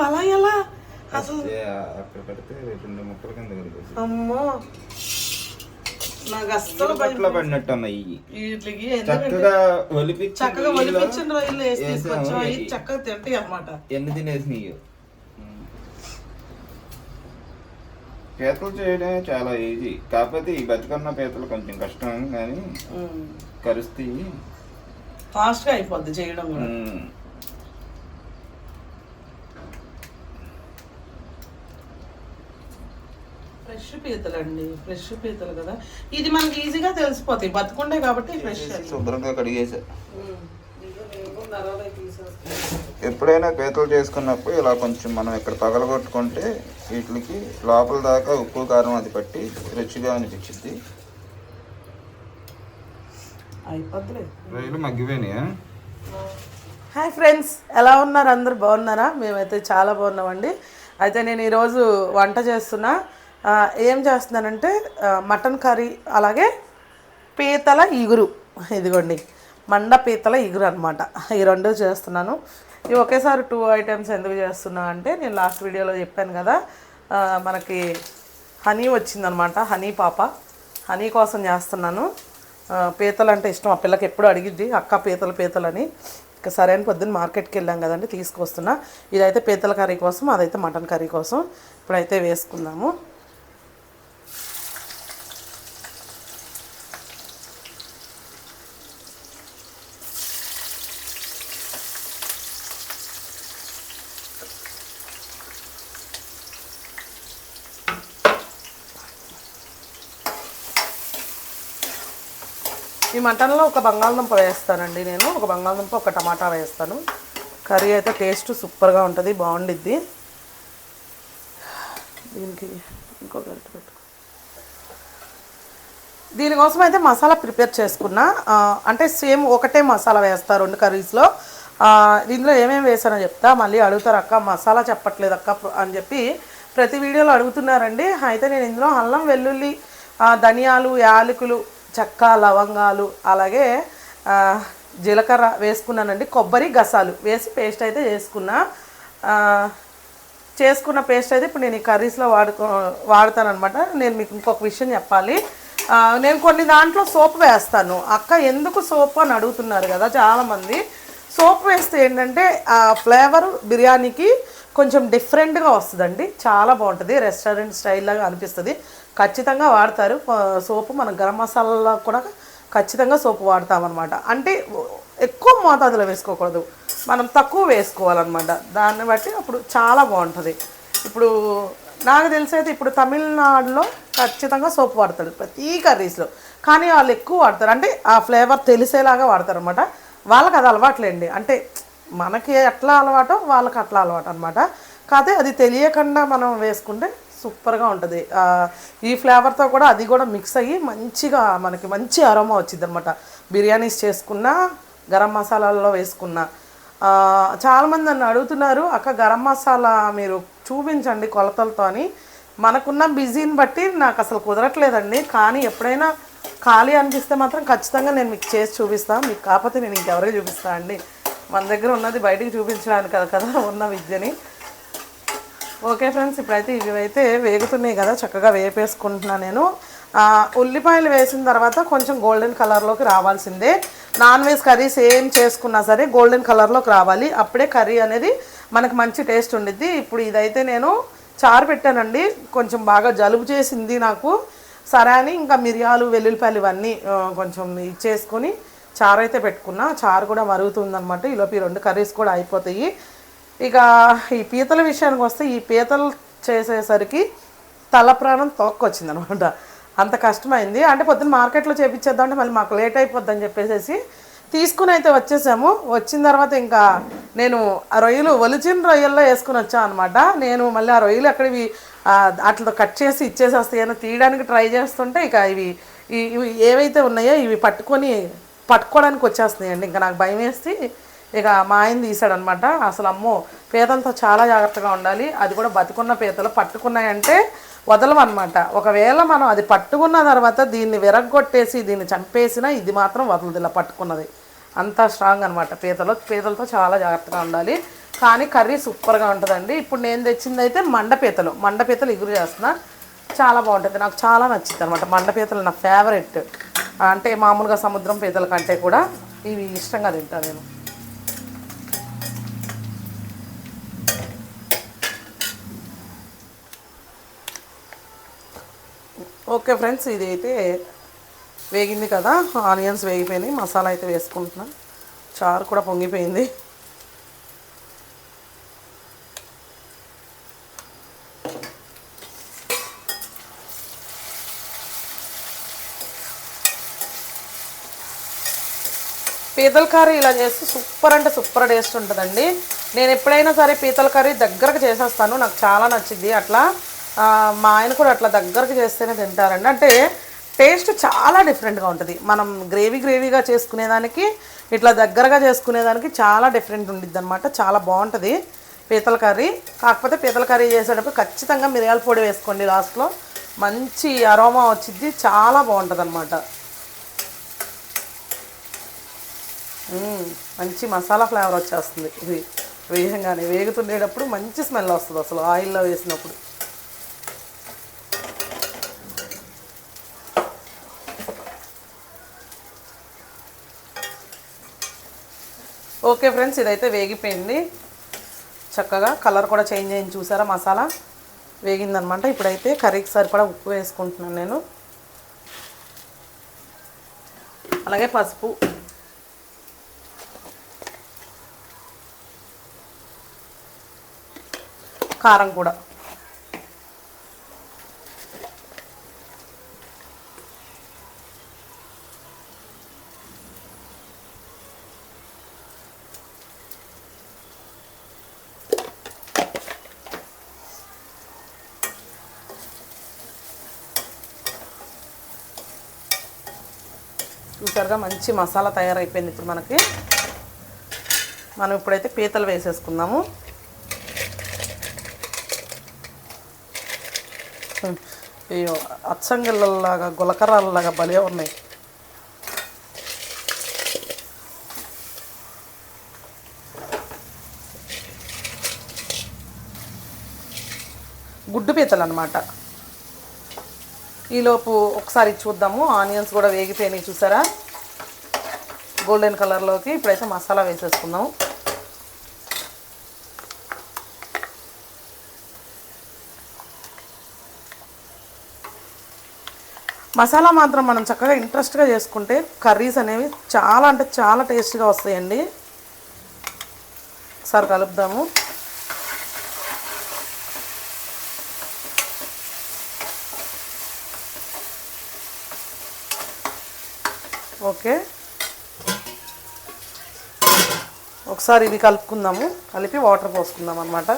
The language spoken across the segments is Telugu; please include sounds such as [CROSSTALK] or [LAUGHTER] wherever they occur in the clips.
అలా ఎలా? అసలు ఏ, అక్కడ పెడితే రెండు ముక్కల కింద అమ్మో! నాకు అస్సలు అట్లా పడినట్టు ఉన్నాయి వీటికి చక్కగా ఒలిపించి చక్కగా ఒలిపించిన రొయ్యలు వేసి వేసాము. తీసుకొచ్చాం అవి చక్కగా తింటాయి అన్నమాట. ఎన్ని తినేసినాయి. పీతలు చేయడమే చాలా ఈజీ కాకపోతే ఈ బతుకన్న పీతలు కొంచెం కష్టం కానీ కరుస్తాయి. ఫాస్ట్గా అయిపోద్ది చేయడం కూడా. ఉమ్. ఫ్రెష్ పీతలు కదా. ఇది మనకి ఈజీగా తెలిసిపోతాయి బతుకుండే కాబట్టి ఫ్రెష్ శుభ్రంగా కడిగేసా. ఎప్పుడైనా పీతలు చేసుకున్నప్పుడు ఇలా కొంచెం మనం ఇక్కడ పగలగొట్టుకుంటే వీటికి లోపల దాకా ఉప్పు కారం అది పట్టి రుచిగా అనిపించింది మగ్గిపోయినాయా? హాయ్ ఫ్రెండ్స్ ఎలా ఉన్నారు? అందరు బాగున్నారా? మేమైతే చాలా బాగున్నామండి. అయితే నేను ఈరోజు వంట చేస్తున్నా. ఏం చేస్తున్నానంటే మటన్ కర్రీ అలాగే పీతల ఇగురు. ఇదిగోండి మండ పీతల ఇగురు అనమాట ఈ రెండు చేస్తున్నాను. ఇవి ఒకేసారి టూ ఐటమ్స్ ఎందుకు చేస్తున్నా అంటే నేను లాస్ట్ వీడియోలో చెప్పాను కదా మనకి హనీ వచ్చిందనమాట హనీ పాప. హనీ కోసం చేస్తున్నాను. పీతలు అంటే ఇష్టం. ఆ పిల్లకి ఎప్పుడు అడిగిద్ది అక్క పీతలు పీతలని. అని ఇక సరే అని పొద్దున్న మార్కెట్కి వెళ్ళాం కదండి తీసుకొస్తున్నా. ఇదైతే పీతల కర్రీ కోసం అదైతే మటన్ కర్రీ కోసం. ఇప్పుడైతే వేసుకుందాము. ఈ మటన్లో ఒక బంగాళదుంప వేస్తానండి నేను. ఒక బంగాళదుంప ఒక టమాటా వేస్తాను. కర్రీ అయితే టేస్ట్ సూపర్గా ఉంటుంది బాగుండిద్ది. దీనికి ఇంకో గరిట పెట్టు. దీనికోసం అయితే మసాలా ప్రిపేర్ చేసుకున్నా. అంటే సేమ్ ఒకటే మసాలా వేస్తారు రెండు కర్రీస్లో. దీంట్లో దీనిలో ఏమేమి వేసానో చెప్తా. మళ్ళీ అడుగుతారు అక్క మసాలా చెప్పట్లేదు అక్క అని చెప్పి ప్రతి వీడియోలో అడుగుతున్నారండి. అయితే నేను ఇందులో అల్లం వెల్లుల్లి ధనియాలు యాలకులు చెక్క లవంగాలు అలాగే జీలకర్ర వేసుకున్నానండి. కొబ్బరి గసాలు వేసి పేస్ట్ అయితే చేసుకున్నా. చేసుకున్న పేస్ట్ అయితే ఇప్పుడు నేను ఈ కర్రీస్లో వాడుకో వాడతానమాట నేను మీకు ఇంకొక విషయం చెప్పాలి. నేను కొన్ని దాంట్లో సోప్ వేస్తాను. అక్క ఎందుకు సోప్ అని అడుగుతున్నారు కదా చాలామంది. సోప్ వేస్తే ఏంటంటే ఆ ఫ్లేవర్ బిర్యానీకి కొంచెం డిఫరెంట్గా వస్తుందండి. చాలా బాగుంటుంది. రెస్టారెంట్ స్టైల్ లాగా అనిపిస్తుంది. ఖచ్చితంగా వాడతారు. సోపు మనం గరం మసాలాలో కూడా ఖచ్చితంగా సోపు వాడతామన్నమాట. అంటే ఎక్కువ మోతాదులో వేసుకోకూడదు. మనం తక్కువ వేసుకోవాలన్నమాట. దాన్ని బట్టి అప్పుడు చాలా బాగుంటుంది. ఇప్పుడు నాకు తెలిసి అయితే ఇప్పుడు తమిళనాడులో ఖచ్చితంగా సోపు వాడతాడు ప్రతి కర్రీస్లో. కానీ వాళ్ళు ఎక్కువ వాడతారు. అంటే ఆ ఫ్లేవర్ తెలిసేలాగా వాడతారు అనమాట వాళ్ళకి అది అలవాట్లేండి. అంటే మనకి ఎట్లా అలవాటో వాళ్ళకి అట్లా అలవాటు అనమాట కాకపోతే అది తెలియకుండా మనం వేసుకుంటే సూపర్గా ఉంటుంది. ఈ ఫ్లేవర్తో కూడా అది కూడా మిక్స్ అయ్యి మంచిగా మనకి మంచి అరోమా వచ్చింది అనమాట బిర్యానీస్ చేసుకున్నా గరం మసాలాల్లో వేసుకున్నా. చాలామంది నన్ను అడుగుతున్నారు అక్క గరం మసాలా మీరు చూపించండి కొలతలతో అని. మనకున్న బిజీని బట్టి నాకు అసలు కుదరట్లేదండి. కానీ ఎప్పుడైనా ఖాళీ అనిపిస్తే మాత్రం ఖచ్చితంగా నేను మీకు చేసి చూపిస్తాను మీకు కాకపోతే నేను ఇంకెవరికి చూపిస్తాను అండి. మన దగ్గర ఉన్నది బయటికి చూపించడానికి కదా కదా ఉన్న విద్యని. ఓకే ఫ్రెండ్స్ ఇప్పుడైతే ఇవి అయితే వేగుతున్నాయి కదా చక్కగా వేపేసుకుంటున్నా నేను. ఉల్లిపాయలు వేసిన తర్వాత కొంచెం గోల్డెన్ కలర్లోకి రావాల్సిందే. నాన్ వెజ్ కర్రీస్ ఏం చేసుకున్నా సరే గోల్డెన్ కలర్లోకి రావాలి. అప్పుడే కర్రీ అనేది మనకు మంచి టేస్ట్ ఉండిద్ది. ఇప్పుడు ఇదైతే నేను చారు పెట్టానండి. కొంచెం బాగా జలుబు చేసింది నాకు. సరే అని ఇంకా మిరియాలు వెల్లుల్లిపాయలు ఇవన్నీ కొంచెం ఇచ్చేసుకొని చారు అయితే పెట్టుకున్నా. చారు కూడా మరుగుతుందనమాట ఈలోపు ఈ రెండు కర్రీస్ కూడా అయిపోతాయి. ఇక ఈ పీతల విషయానికి వస్తే ఈ పీతలు చేసేసరికి తల ప్రాణం తోక్కొచ్చింది అనమాట అంత కష్టమైంది. అంటే పొద్దున్న మార్కెట్లో చేపించేద్దాం అంటే మళ్ళీ మాకు లేట్ అయిపోద్ది అని చెప్పేసి తీసుకుని అయితే వచ్చేసాము. వచ్చిన తర్వాత ఇంకా నేను ఆ రొయ్యలు ఒలిచిన రొయ్యల్లో వేసుకుని వచ్చాను అనమాట నేను మళ్ళీ ఆ రొయ్యలు అక్కడివి ఆ, అట్లా కట్ చేసి ఇచ్చేసేస్తాయని తీయడానికి ట్రై చేస్తుంటే ఇక ఇవి ఇవి ఏవైతే ఉన్నాయో ఇవి పట్టుకొని పట్టుకోవడానికి వచ్చేస్తున్నాయండి. ఇంకా నాకు భయం వేసి ఇక మా ఆయన తీసాడనమాట అసలు అమ్మో పీతలతో చాలా జాగ్రత్తగా ఉండాలి. అది కూడా బతికున్న పీతలు పట్టుకున్నాయంటే వదలమన్నమాట ఒకవేళ మనం అది పట్టుకున్న తర్వాత దీన్ని విరగొట్టేసి దీన్ని చంపేసినా ఇది మాత్రం వదలదు ఇలా పట్టుకున్నది. అంత స్ట్రాంగ్ అనమాట. పీతలు పీతలతో చాలా జాగ్రత్తగా ఉండాలి. కానీ కర్రీ సూపర్గా ఉంటుందండి. ఇప్పుడు నేను తెచ్చింది అయితే మండపీతలు మండపీతలు ఇగురు చేస్తున్నా. చాలా బాగుంటుంది. నాకు చాలా నచ్చింది అనమాట మండపీతలు నా ఫేవరెట్ అంటే మామూలుగా సముద్రం పీతల కంటే కూడా ఇవి ఇష్టంగా తింటాను నేను. ఓకే ఫ్రెండ్స్ ఇది అయితే వేగింది కదా. ఆనియన్స్ వేగిపోయినాయి. మసాలా అయితే వేసుకుంటున్నాను చారు కూడా పొంగిపోయింది. పీతల కర్రీ ఇలా చేస్తే సూపర్ అంటే సూపర్ టేస్ట్ ఉంటుందండి. నేను ఎప్పుడైనా సరే పీతల కర్రీ దగ్గరకు చేసేస్తాను నాకు చాలా నచ్చింది. అట్లా మా ఆయన కూడా అట్లా దగ్గరకు చేస్తేనే తింటారండి. అంటే టేస్ట్ చాలా డిఫరెంట్గా ఉంటుంది. మనం గ్రేవీ గ్రేవీగా చేసుకునేదానికి ఇట్లా దగ్గరగా చేసుకునేదానికి చాలా డిఫరెంట్ ఉండిద్ది అనమాట చాలా బాగుంటుంది పీతల కర్రీ. కాకపోతే పీతల కర్రీ చేసేటప్పుడు ఖచ్చితంగా మిరియాల పొడి వేసుకోండి లాస్ట్లో. మంచి అరోమా వచ్చిద్ది చాలా బాగుంటుంది అనమాట మ్మ్. మంచి మసాలా ఫ్లేవర్ వచ్చేస్తుంది. ఇది వేయంగానే వేగుతుండేటప్పుడు మంచి స్మెల్ వస్తుంది అసలు ఆయిల్లో వేసినప్పుడు. ఓకే ఫ్రెండ్స్ ఇదైతే వేగిపోయింది. చక్కగా కలర్ కూడా చేంజ్ అయింది. చూసారా మసాలా? వేగిందనమాట. ఇప్పుడైతే కర్రీకి సరిపడా ఉప్పు వేసుకుంటున్నాను నేను. అలాగే పసుపు. కారం కూడా. చూసారుగా మంచి మసాలా తయారైపోయింది ఇప్పుడు మనకి. మనం ఇప్పుడైతే పీతలు వేసేసుకుందాము. అచ్చంగిళ్ళలాగా గులకరాలలాగా భలే ఉన్నాయి. గుడ్డు పీతలు అనమాట ఈలోపు ఒకసారి చూద్దాము. ఆనియన్స్ కూడా వేగిపోయినాయి చూసారా? గోల్డెన్ కలర్లోకి ఇప్పుడైతే మసాలా వేసేసుకుందాము మసాలా మాత్రం మనం చక్కగా ఇంట్రెస్ట్గా చేసుకుంటే కర్రీస్ అనేవి చాలా అంటే చాలా టేస్ట్గా వస్తాయండి. ఒకసారి కలుపుదాము. ఓకే. ఒకసారి ఇది కలుపుకుందాము. కలిపి వాటర్ పోసుకుందాం అనమాట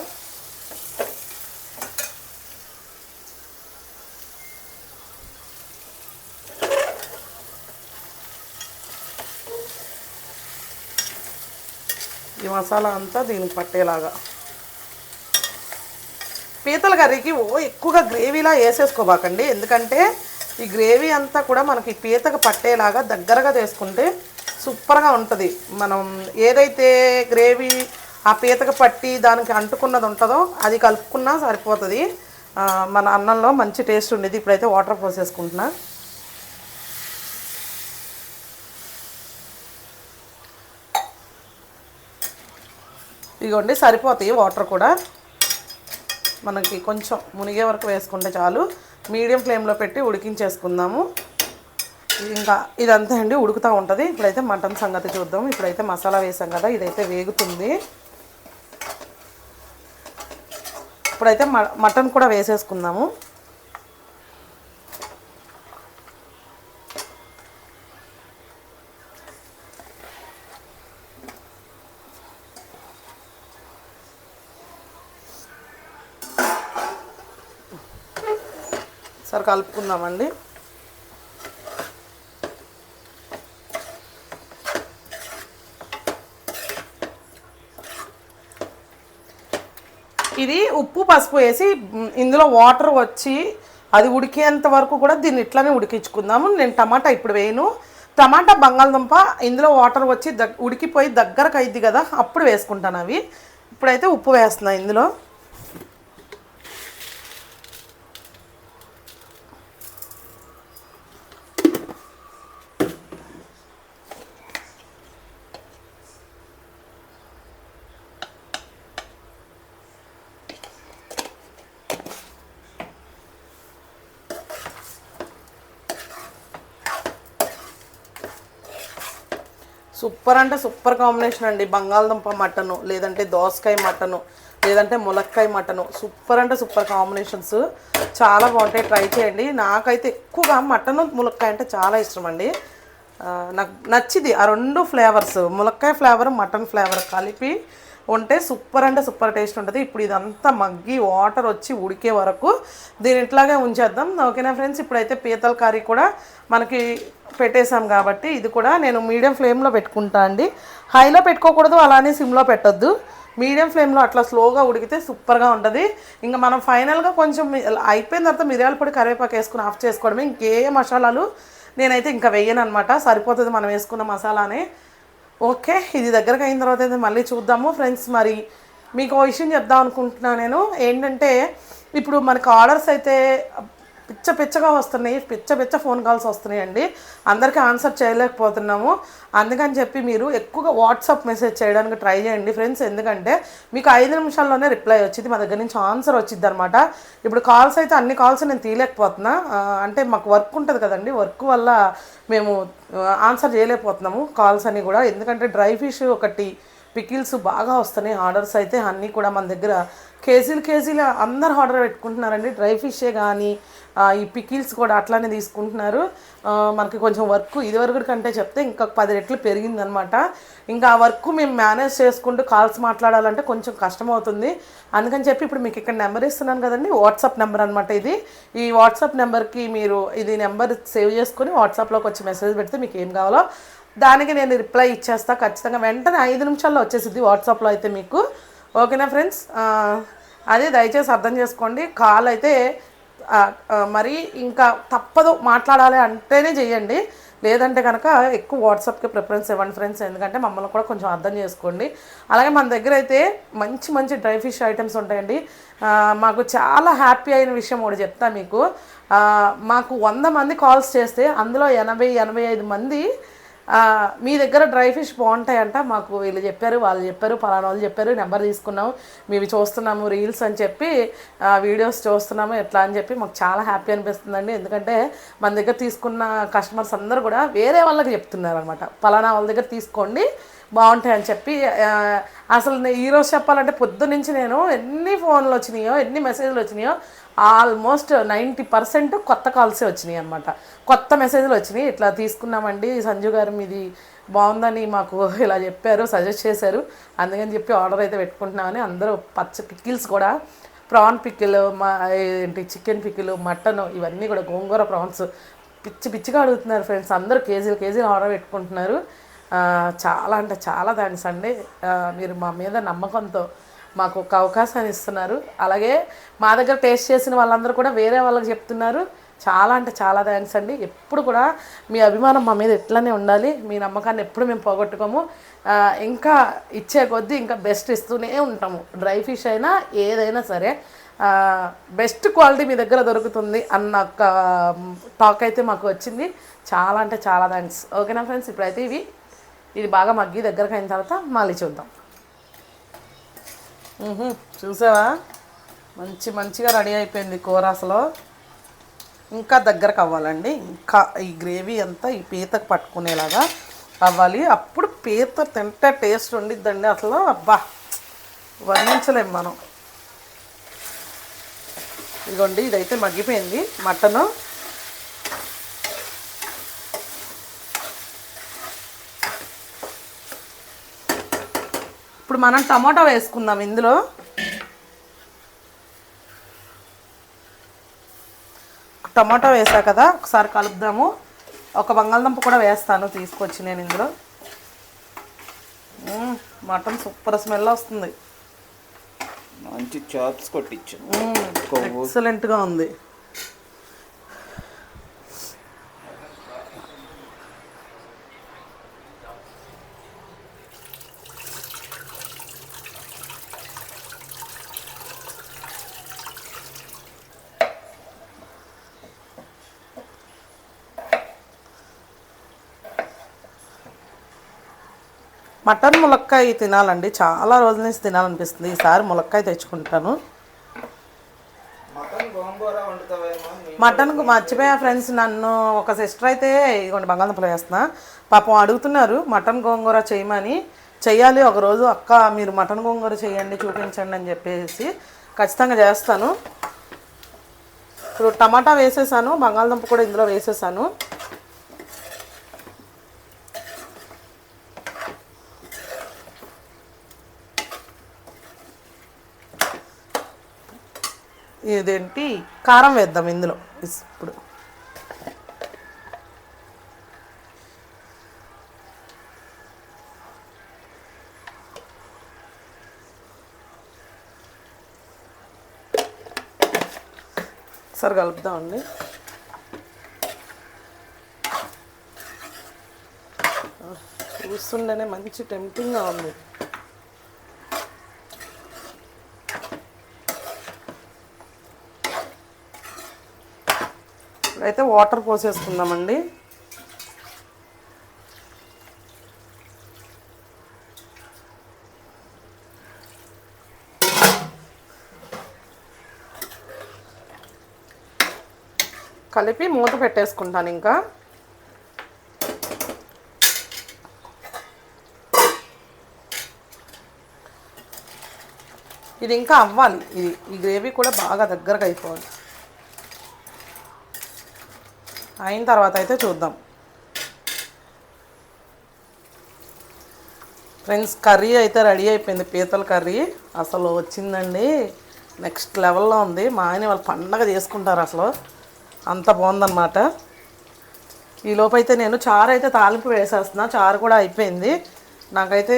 మసాలా అంతా దీనికి పట్టేలాగా. పీతల కర్రీకి ఓ ఎక్కువగా గ్రేవీలా వేసేసుకోబాకండి. ఎందుకంటే ఈ గ్రేవీ అంతా కూడా మనకి పీతకు పట్టేలాగా దగ్గరగా చేసుకుంటే సూపర్గా ఉంటుంది. మనం ఏదైతే గ్రేవీ ఆ పీతకు పట్టి దానికి అంటుకున్నది ఉంటుందో అది కలుపుకున్నా సరిపోతుంది. మన అన్నంలో మంచి టేస్ట్ ఉండేది. ఇప్పుడైతే వాటర్ పోసేసుకుంటున్నా. ఇదిగోండి సరిపోతాయి వాటర్ కూడా. మనకి కొంచెం మునిగే వరకు వేసుకుంటే చాలు. మీడియం ఫ్లేమ్లో పెట్టి ఉడికించేసుకుందాము. ఇంకా ఇదంతా అండి ఉడుకుతూ ఉంటుంది. ఇప్పుడైతే మటన్ సంగతి చూద్దాం. ఇప్పుడైతే మసాలా వేసాం కదా ఇదైతే వేగుతుంది. ఇప్పుడైతే మ- మటన్ కూడా వేసేసుకుందాము. సరే కలుపుకుందామండి. ఇది ఉప్పు పసుపు వేసి ఇందులో వాటర్ వచ్చి అది ఉడికేంత వరకు కూడా దీన్ని ఇట్లానే ఉడికించుకుందాము. నేను టమాటా ఇప్పుడు వేయను. టమాటా బంగాళదుంప ఇందులో వాటర్ వచ్చి దగ్ ఉడికిపోయి దగ్గరకు అయింది కదా అప్పుడు వేసుకుంటాను అవి. ఇప్పుడైతే ఉప్పు వేస్తున్నా ఇందులో. సూపర్ అంటే సూపర్ కాంబినేషన్ అండి. బంగాళదుంప మటను లేదంటే దోసకాయ మటను లేదంటే ములక్కాయ మటను. సూపర్ అంటే సూపర్ కాంబినేషన్స్. చాలా బాగుంటాయి. ట్రై చేయండి. నాకైతే ఎక్కువగా మటను ములక్కాయ అంటే చాలా ఇష్టం అండి. నాకు నచ్చిది. ఆ రెండు ఫ్లేవర్స్ ములక్కాయ ఫ్లేవర్ మటన్ ఫ్లేవర్ కలిపి ఉంటే సూపర్ అంటే సూపర్ టేస్ట్ ఉంటుంది. ఇప్పుడు ఇదంతా మగ్గి వాటర్ వచ్చి ఉడికే వరకు దీని ఇట్లాగే ఉంచేద్దాం. ఓకేనా ఫ్రెండ్స్? ఇప్పుడైతే పీతల కర్రీ కూడా మనకి పెట్టేశాం కాబట్టి ఇది కూడా నేను మీడియం ఫ్లేమ్లో పెట్టుకుంటా అండి. హైలో పెట్టుకోకూడదు అలానే సిమ్లో పెట్టొద్దు. మీడియం ఫ్లేమ్లో అట్లా స్లోగా ఉడికితే సూపర్గా ఉంటుంది. ఇంకా మనం ఫైనల్గా కొంచెం అయిపోయిన తర్వాత మిరియాల పొడి కరివేపాకు వేసుకుని ఆఫ్ చేసుకోవడమే ఇంకే మసాలాలు నేనైతే ఇంకా వేయను అనమాట సరిపోతుంది మనం వేసుకున్న మసాలానే. ఓకే ఇది దగ్గరకు అయిన తర్వాత అయితే మళ్ళీ చూద్దాము. ఫ్రెండ్స్ మరి మీకు ఓ విషయం చెప్దాం అనుకుంటున్నాను నేను. ఏంటంటే ఇప్పుడు మనకు ఆర్డర్స్ అయితే పిచ్చ పిచ్చగా వస్తున్నాయి పిచ్చ పిచ్చ ఫోన్ కాల్స్ వస్తున్నాయండి. అందరికీ ఆన్సర్ చేయలేకపోతున్నాము. అందుకని చెప్పి మీరు ఎక్కువగా వాట్సాప్ మెసేజ్ చేయడానికి ట్రై చేయండి. ఫ్రెండ్స్ ఎందుకంటే మీకు ఐదు నిమిషాల్లోనే రిప్లై వచ్చింది. మా దగ్గర నుంచి ఆన్సర్ వచ్చింది అనమాట ఇప్పుడు కాల్స్ అయితే అన్ని కాల్స్ నేను తీయలేకపోతున్నా. అంటే మాకు వర్క్ ఉంటుంది కదండి. వర్క్ వల్ల మేము ఆన్సర్ చేయలేకపోతున్నాము కాల్స్ అని కూడా. ఎందుకంటే డ్రై ఫిష్ ఒకటి పికిల్స్ బాగా వస్తున్నాయి. ఆర్డర్స్ అయితే అన్నీ కూడా మన దగ్గర కేజీలు కేజీలు అందరు ఆర్డర్ పెట్టుకుంటున్నారండి. డ్రై ఫిషే కానీ ఈ పికిల్స్ కూడా అట్లానే తీసుకుంటున్నారు. మనకి కొంచెం వర్క్ ఇదివరకు కంటే చెప్తే ఇంకా పది రెట్లు పెరిగిందనమాట. ఇంకా ఆ వర్క్ మేము మేనేజ్ చేసుకుంటూ కాల్స్ మాట్లాడాలంటే కొంచెం కష్టం అవుతుంది అందుకని చెప్పి ఇప్పుడు మీకు ఇక్కడ నెంబర్ ఇస్తున్నాను కదండి. వాట్సాప్ నెంబర్ అనమాట ఇది. ఈ వాట్సాప్ నెంబర్కి మీరు ఇది నెంబర్ సేవ్ చేసుకొని వాట్సాప్లోకి వచ్చి మెసేజ్ పెడితే మీకు ఏం కావాలో దానికి నేను రిప్లై ఇచ్చేస్తా ఖచ్చితంగా. వెంటనే ఐదు నిమిషాల్లో వచ్చేసింది వాట్సాప్లో అయితే మీకు. ఓకేనా ఫ్రెండ్స్ అదే దయచేసి అర్థం చేసుకోండి. కాల్ అయితే మరి ఇంకా తప్పదు మాట్లాడాలి అంటేనే చేయండి లేదంటే కనుక ఎక్కువ వాట్సాప్కి ప్రిఫరెన్స్ ఇవ్వండి ఫ్రెండ్స్ ఎందుకంటే మమ్మల్ని కూడా కొంచెం అర్థం చేసుకోండి. అలాగే మన దగ్గర అయితే మంచి మంచి డ్రై ఫిష్ ఐటమ్స్ ఉంటాయండి. మాకు చాలా హ్యాపీ అయిన విషయం ఒకటి చెప్తా మీకు. మాకు వంద మంది కాల్స్ చేస్తే అందులో ఎనభై ఎనభై ఐదు మంది మీ దగ్గర డ్రై ఫిష్ బాగుంటాయంట. మాకు వీళ్ళు చెప్పారు వాళ్ళు చెప్పారు పలానా వాళ్ళు చెప్పారు నెంబర్ తీసుకున్నాము. మేము చూస్తున్నాము రీల్స్ అని చెప్పి వీడియోస్ చూస్తున్నాము ఎట్లా అని చెప్పి మాకు చాలా హ్యాపీ అనిపిస్తుందండి. ఎందుకంటే మన దగ్గర తీసుకున్న కస్టమర్స్ అందరూ కూడా వేరే వాళ్ళకి చెప్తున్నారు అనమాట పలానా వాళ్ళ దగ్గర తీసుకోండి బాగుంటాయని చెప్పి. అసలు ఈరోజు చెప్పాలంటే పొద్దు నుంచి నేను ఎన్ని ఫోన్లు వచ్చినాయో ఎన్ని మెసేజ్లు వచ్చినాయో ఆల్మోస్ట్ నైంటీ పర్సెంట్ కొత్త కాల్సే వచ్చినాయి అనమాట కొత్త మెసేజ్లు వచ్చినాయి. ఇట్లా తీసుకున్నామండి సంజు గారు మీది బాగుందని మాకు [LAUGHS] ఇలా చెప్పారు సజెస్ట్ చేశారు. అందుకని చెప్పి ఆర్డర్ అయితే పెట్టుకుంటున్నామని అందరూ పచ్చ పికిల్స్ కూడా ప్రాన్ పికిల్ మా ఏంటి చికెన్ పికిల్ మటన్ ఇవన్నీ కూడా గోంగూర ప్రాన్స్ పిచ్చి పిచ్చిగా అడుగుతున్నారు ఫ్రెండ్స్. అందరూ కేజీలు కేజీలు ఆర్డర్ పెట్టుకుంటున్నారు. చాలా అంటే చాలా థ్యాంక్స్ అండి. మీరు మా మీద నమ్మకంతో మాకు ఒక అవకాశాన్ని ఇస్తున్నారు. అలాగే మా దగ్గర టేస్ట్ చేసిన వాళ్ళందరూ కూడా వేరే వాళ్ళకి చెప్తున్నారు. చాలా అంటే చాలా థ్యాంక్స్ అండి. ఎప్పుడు కూడా మీ అభిమానం మా మీద ఎట్లనే ఉండాలి మీ నమ్మకాన్ని ఎప్పుడు మేము పోగొట్టుకోము. ఇంకా ఇచ్చే కొద్దీ ఇంకా బెస్ట్ ఇస్తూనే ఉంటాము. డ్రై ఫిష్ అయినా ఏదైనా సరే బెస్ట్ క్వాలిటీ మీ దగ్గర దొరుకుతుంది అన్న ఒక టాక్ అయితే మాకు వచ్చింది. చాలా అంటే చాలా థ్యాంక్స్ ఓకేనా ఫ్రెండ్స్ ఇప్పుడైతే ఇవి. ఇది బాగా మగ్గి దగ్గరకు అయిన తర్వాత మళ్ళీ చూద్దాం. చూసావా? మంచి మంచిగా రెడీ అయిపోయింది కూర అసలు. ఇంకా దగ్గరకు అవ్వాలండి. ఇంకా ఈ గ్రేవీ అంతా ఈ పీతకు పట్టుకునేలాగా అవ్వాలి. అప్పుడు పీత తింటే టేస్ట్ ఉండిద్దండి అసలు. అబ్బా వర్ణించలేం మనం. ఇదిగోండి ఇదైతే మగ్గిపోయింది. మటను. ఇప్పుడు మనం టమాటా వేసుకుందాం ఇందులో. టమాటా వేసా కదా ఒకసారి కలుపుదాము. ఒక బంగాళదుంప కూడా వేస్తాను తీసుకొచ్చి నేను ఇందులో. మటన్ సూపర్ స్మెల్ వస్తుంది. మంచి చాప్స్ కొట్టించు. ఎక్సలెంట్గా ఉంది. మటన్ ములక్కాయ తినాలండి. చాలా రోజుల నుంచి తినాలనిపిస్తుంది. ఈసారి ములక్కాయ తెచ్చుకుంటాను. మటన్కు మర్చిపోయా ఫ్రెండ్స్. నన్ను ఒక సిస్టర్ అయితే ఇదిగోండి బంగాళదుంపలు వేస్తున్నా. పాపం అడుగుతున్నారు మటన్ గోంగూర చేయమని. చెయ్యాలి ఒకరోజు అక్క మీరు మటన్ గోంగూర చేయండి చూపించండి అని చెప్పేసి ఖచ్చితంగా చేస్తాను. ఇప్పుడు టమాటా వేసేసాను బంగాళదుంప కూడా ఇందులో వేసేసాను. ఇదేంటి? కారం వేద్దాం ఇందులో. ఇప్పుడు. ఒకసారి కలుపుదామండి చూస్తుండేనే మంచి టెంప్టింగ్గా ఉంది. ఇప్పుడైతే వాటర్ పోసేసుకుందామండి. కలిపి మూత పెట్టేసుకుంటాను ఇంకా. ఇది ఇంకా అవ్వాలి. ఇది ఈ గ్రేవీ కూడా బాగా దగ్గరగా అయిపోవాలి. అయిన తర్వాత అయితే చూద్దాం. ఫ్రెండ్స్ కర్రీ అయితే రెడీ అయిపోయింది. పీతల కర్రీ అసలు వచ్చిందండి. నెక్స్ట్ లెవెల్లో ఉంది. మా ఆయన వాళ్ళు పండగ చేసుకుంటారు అసలు. అంత బాగుందన్నమాట. ఈలోపైతే అయితే నేను చారు అయితే తాలింపు వేసేస్తున్నా. చారు కూడా అయిపోయింది. నాకైతే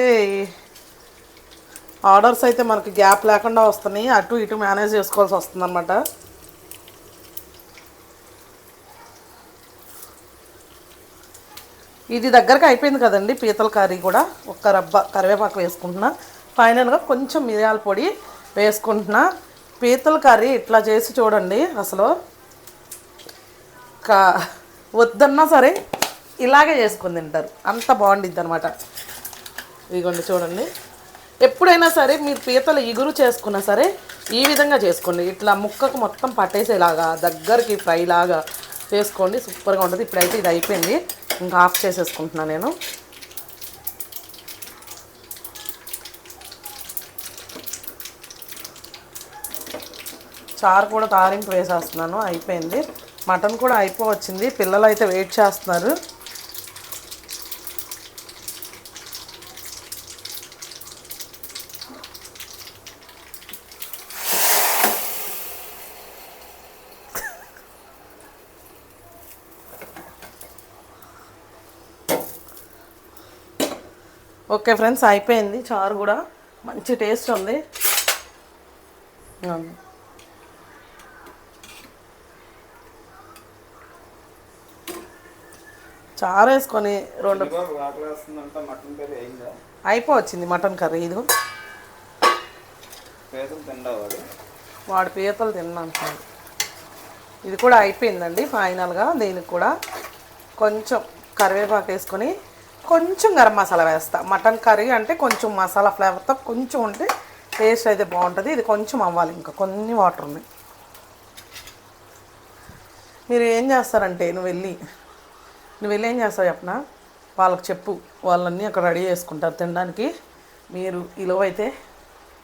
ఆర్డర్స్ అయితే మనకి గ్యాప్ లేకుండా వస్తున్నాయి. అటు ఇటు మేనేజ్ చేసుకోవాల్సి వస్తుంది ఇది దగ్గరకు అయిపోయింది కదండి పీతల కర్రీ కూడా. ఒక్క రబ్బ కరివేపాకు వేసుకుంటున్నా. ఫైనల్గా కొంచెం మిరియాల పొడి వేసుకుంటున్నా. పీతల కర్రీ ఇట్లా చేసి చూడండి అసలు. కా వద్దన్నా సరే ఇలాగే చేసుకుని తింటారు. అంత బాగుండిద్ది అనమాట ఇదిగోండి చూడండి. ఎప్పుడైనా సరే మీరు పీతలు ఇగురు చేసుకున్నా సరే ఈ విధంగా చేసుకోండి. ఇట్లా ముక్కకు మొత్తం పట్టేసేలాగా దగ్గరికి ఫ్రైలాగా చేసుకోండి. సూపర్గా ఉంటుంది. ఇప్పుడైతే ఇది అయిపోయింది. ఇంకా ఆఫ్ చేసేసుకుంటున్నాను నేను. చారు కూడా తారింపు వేసేస్తున్నాను. అయిపోయింది. మటన్ కూడా అయిపోవచ్చింది. పిల్లలు అయితే వెయిట్ చేస్తున్నారు. ఓకే ఫ్రెండ్స్ అయిపోయింది. చారు కూడా. మంచి టేస్ట్ ఉంది. చారు వేసుకొని రెండు అయిపోవచ్చింది మటన్ కర్రీ ఇది వాడు పీతలు తిన్నాను ఇది కూడా అయిపోయిందండి ఫైనల్గా దీనికి కూడా. కొంచెం కరివేపాకు వేసుకొని కొంచెం గరం మసాలా వేస్తా. మటన్ కర్రీ అంటే కొంచెం మసాలా ఫ్లేవర్తో కొంచెం ఉంటే టేస్ట్ అయితే బాగుంటుంది. ఇది కొంచెం అవ్వాలి ఇంకా. కొన్ని వాటర్ ఉన్నాయి. మీరు ఏం చేస్తారంటే నువ్వు వెళ్ళి నువ్వు వెళ్ళి ఏం చేస్తావు చెప్పనా? వాళ్ళకి చెప్పు. వాళ్ళన్నీ అక్కడ రెడీ చేసుకుంటారు తినడానికి. మీరు ఇలవైతే అయితే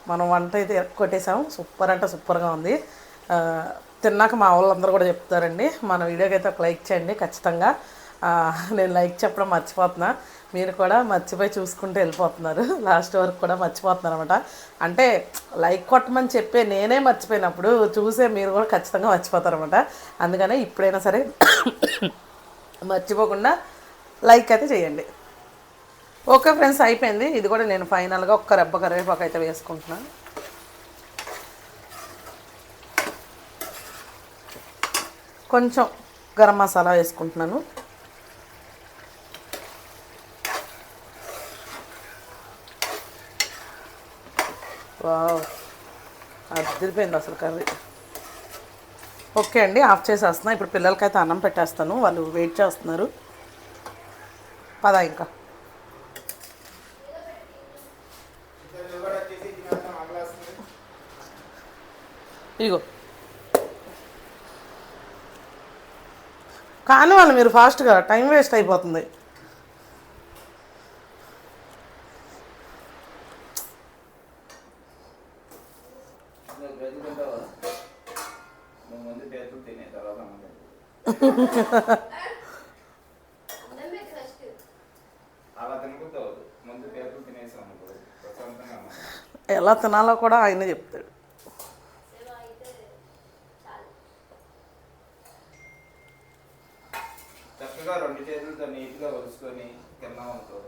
మనం వంట అయితే కొట్టేసాము సూపర్ అంటే సూపర్గా ఉంది. తిన్నాక మా వాళ్ళందరూ కూడా చెప్తారండి. మన వీడియోకి అయితే ఒక లైక్ చేయండి ఖచ్చితంగా. నేను లైక్ చెప్పడం మర్చిపోతున్నా. మీరు కూడా మర్చిపోయి చూసుకుంటూ వెళ్ళిపోతున్నారు. లాస్ట్ వరకు కూడా మర్చిపోతున్నారు అనమాట అంటే లైక్ కొట్టమని చెప్పే నేనే మర్చిపోయినప్పుడు చూసే మీరు కూడా ఖచ్చితంగా మర్చిపోతారు అనమాట అందుకనే ఇప్పుడైనా సరే [COUGHS] మర్చిపోకుండా లైక్ అయితే చేయండి. ఓకే ఫ్రెండ్స్ అయిపోయింది. ఇది కూడా నేను ఫైనల్గా ఒక్క రెబ్బ కరివేపాకు అయితే వేసుకుంటున్నాను కొంచెం గరం మసాలా వేసుకుంటున్నాను. వావ్. అదిరిపోయింది అసలు కర్రీ. ఓకే అండి ఆఫ్ చేసేస్తున్నా. ఇప్పుడు పిల్లలకైతే అన్నం పెట్టేస్తాను. వాళ్ళు వెయిట్ చేస్తున్నారు. పదా ఇంకా. ఇగో కానీ వాళ్ళు మీరు ఫాస్ట్గా టైం వేస్ట్ అయిపోతుంది. [LAUGHS] ఎలా తినాలో కూడా ఆయన చెప్తాడు. చక్కగా రెండు చేతులతో నీట్గా ఒలుసుకొని తిన్నాం అనుకో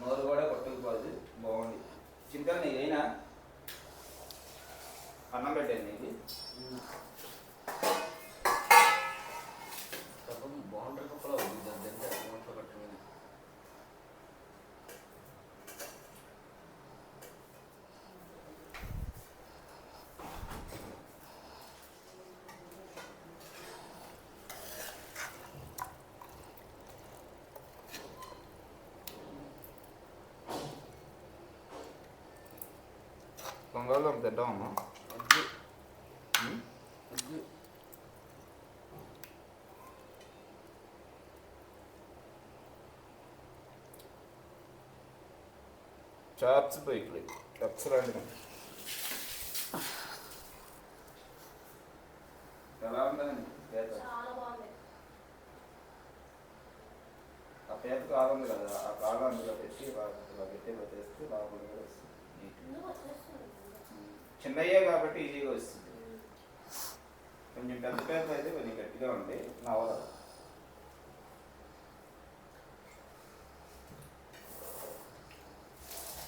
నోరు కూడా కొట్టుకుపోదు బాగుంది. చింతలు నీకు అయినా అన్నం పెట్టాను నీకు బాగుంటుంది కుక్కలో ఉంది దాని తింటే ఒంట్లో కట్టుకుని పొంగల్ తింటామమ్మా వద్దు ఉం? వద్దు చాప్స్ బైక్లు ఎక్సలెంట్ ఎలా ఉందండి పేత ఆ పేత కాలం ఉంది కదా ఆ కాలం అందులో పెట్టి ఇలా పెట్టి ఇలా చేస్తే లోపల కూడా వస్తుంది. చిన్నయ్యే కాబట్టి ఈజీగా వస్తుంది కొంచెం పెద్ద పేత అయితే కొంచెం గట్టిగా ఉండి నవల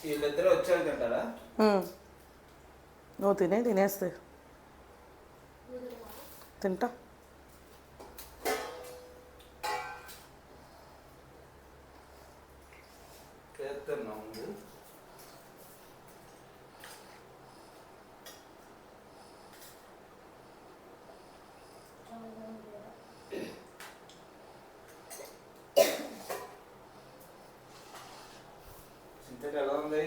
వీళ్ళిద్దరూ వచ్చాక తింటారా నువ్వు తినే తినేస్తే. తింటా చేస్తున్నాం ముందు సింతటి ఎలా ఉంది.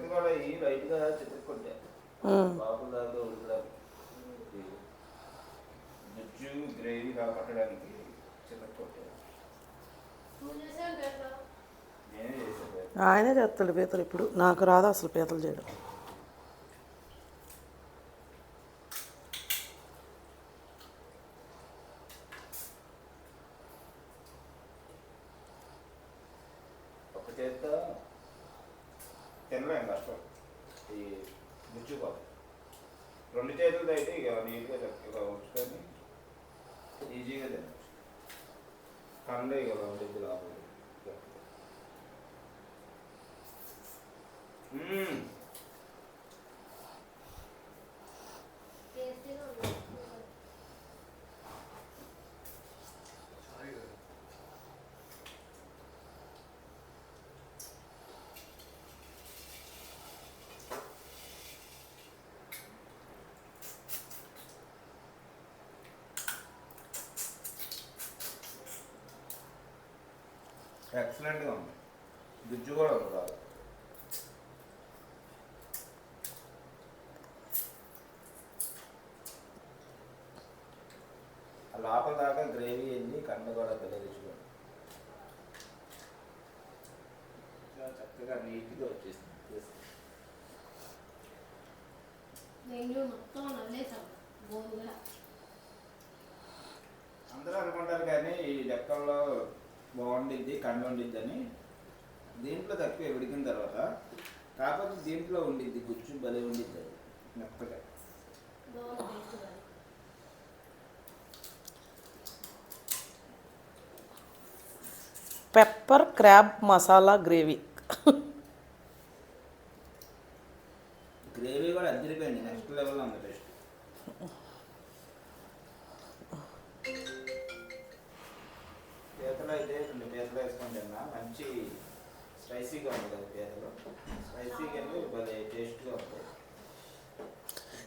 సూపర్ ఈ లైట్గా చిత్తుకుంటే గుజ్జు పట్టడానికి చిత్తుకుంటే. నేనే ఆయనే చేస్తాడు పీతలు ఇప్పుడు. నాకు రాదు అసలు పీతలు చేయడం ఒక చేత్తో తినలేం కష్టం ఈ గుజ్జు కోసం రెండు చేతులతో అయితే ఇక నీట్గా చక్కగా ఉంచుకొని ఈజీగా తినచ్చు కండ ఇక ఉంటుంది లోపల మ్మ్. సారీ కదా. ఎక్సలెంట్గా ఉంది. గుజ్జు కూడా ఉంది బాగా ఆ లోపల దాకా గ్రేవీ వెళ్ళి కండ కూడా తెలియచుకోండి చక్కగా నీట్గా వచ్చేసింది. అందరూ అనుకుంటారు కానీ ఈ లెక్కల్లో బాగుండిద్ది కండ ఉండిద్ది అని దీంట్లో తక్కువ ఉడికిన తర్వాత కాకపోతే దీంట్లో ఉండిద్ది గుజ్జు భలే ఉండిద్ది అది. మెత్తగా. Pepper crab masala gravy. Gravy కూడా అద్దరిపోయింది నెక్స్ట్ లెవెల్లో ఉంది. స్పైసీగా ఉంటుంది కదా పీతలు స్పైసీగా వెళ్ళి భలే టేస్ట్గా ఉంటుంది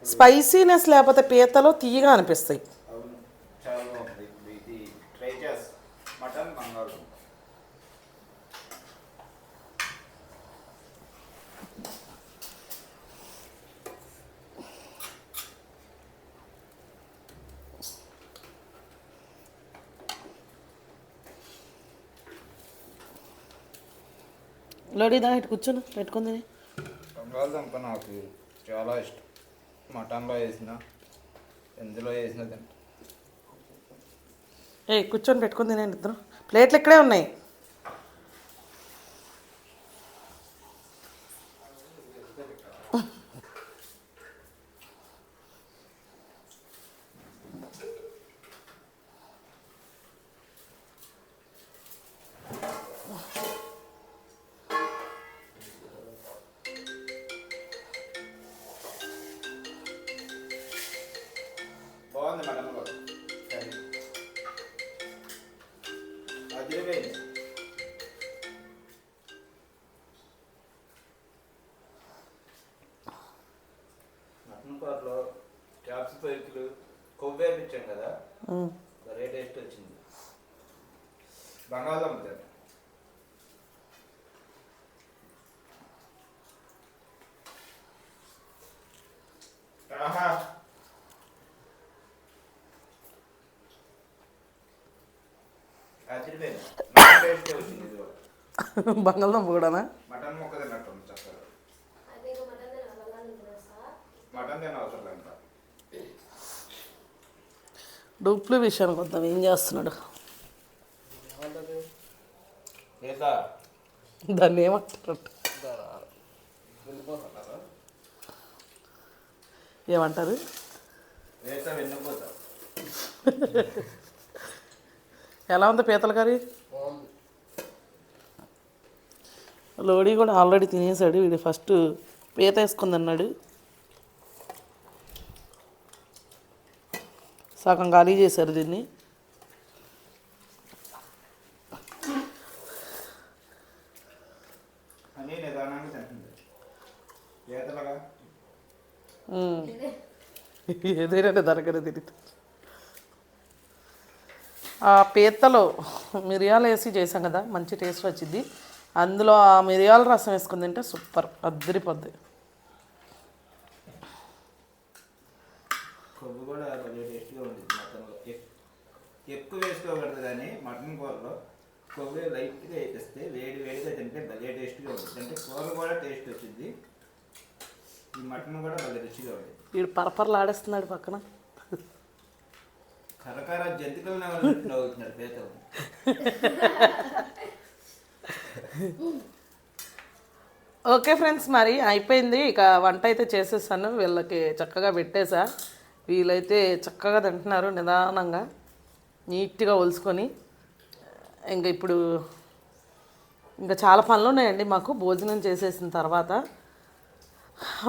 స్పైసీనెస్ లేకపోతే పీతలు తీయగా అనిపిస్తాయి అవును చాలా బాగుంది ఇది ట్రై చేస్తా మటన్ బంగాళదుంప లోడీదా ఇటు కూర్చొని పెట్టుకుంది బంగాళదుంప నాకు చాలా ఇష్టం. మటన్లో వేసిన ఎందులో వేసిన తింటా. ఏ కూర్చొని పెట్టుకుంది నేను ఇద్దరు. ప్లేట్లు ఇక్కడే ఉన్నాయి. భలే టేస్ట్ వచ్చింది. బంగాళదుంప ఆహా. బంగాళదుంప కూడానా మటన్ ముక్క తిన్నట్టుంది చక్కగా అయితే ఇక మటన్ తినాలి బంగాళదుంప తినేస్తా మటన్ తిన అవసరం లేదు ఇంకా డూప్లు విషయానికి వద్దాం. ఏం చేస్తున్నాడు? దాన్ని ఏమంటారు? ఏమంటారు? ఎలా ఉంది పీతల కర్రీ? లోడీ కూడా ఆల్రెడీ తినేసాడు. వీడు ఫస్ట్ పీత వేసుకుంది సగం ఖాళీ చేశారు దీన్ని. ఏదైనా దొరకదు తిరిగి ఆ పీతలో మిరియాలు వేసి చేసాం కదా మంచి టేస్ట్ వచ్చింది. అందులో ఆ మిరియాల రసం వేసుకుని తింటే సూపర్ అద్దరిపోద్ది కొవ్వు కూడా భలే టేస్ట్గా ఉంటుంది మటన్లో ఎక్- ఎక్కువ వేసుకోకూడదు కానీ మటన్ కూరలో కొవ్వు లైట్గా వేపిస్తే వేడి వేడిగా తింటే భలే టేస్ట్గా ఉంటుంది. అంటే కూర కూడా టేస్ట్ వచ్చింది ఈ మటన్ కూడా భలే రుచిగా ఉంటుంది. వీడు పరపరలు ఆడేస్తున్నాడు పక్కన. కరకర జంతికలను అవుతున్నారు పీతలు ఓకే ఫ్రెండ్స్ మరి అయిపోయింది. ఇక వంట అయితే చేసేసాను. వీళ్ళకి చక్కగా పెట్టేసా. వీళ్ళైతే చక్కగా తింటున్నారు నిదానంగా. నీట్గా ఒలుసుకొని ఇంకా ఇప్పుడు ఇంకా చాలా పనులు ఉన్నాయండి మాకు. భోజనం చేసేసిన తర్వాత.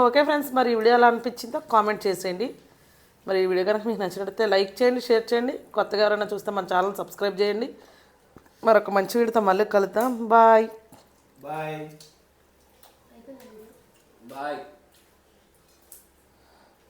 ఓకే ఫ్రెండ్స్ మరి ఈ వీడియో ఎలా అనిపించిందో కామెంట్ చేసేయండి. మరి ఈ వీడియో కనుక మీకు నచ్చినట్లయితే లైక్ చేయండి షేర్ చేయండి. కొత్తగా ఎవరైనా చూస్తే మన ఛానల్ సబ్స్క్రైబ్ చేయండి. మరొక మంచి వీడితో మళ్ళీ కలుద్దాం. బాయ్. బాయ్. బాయ్.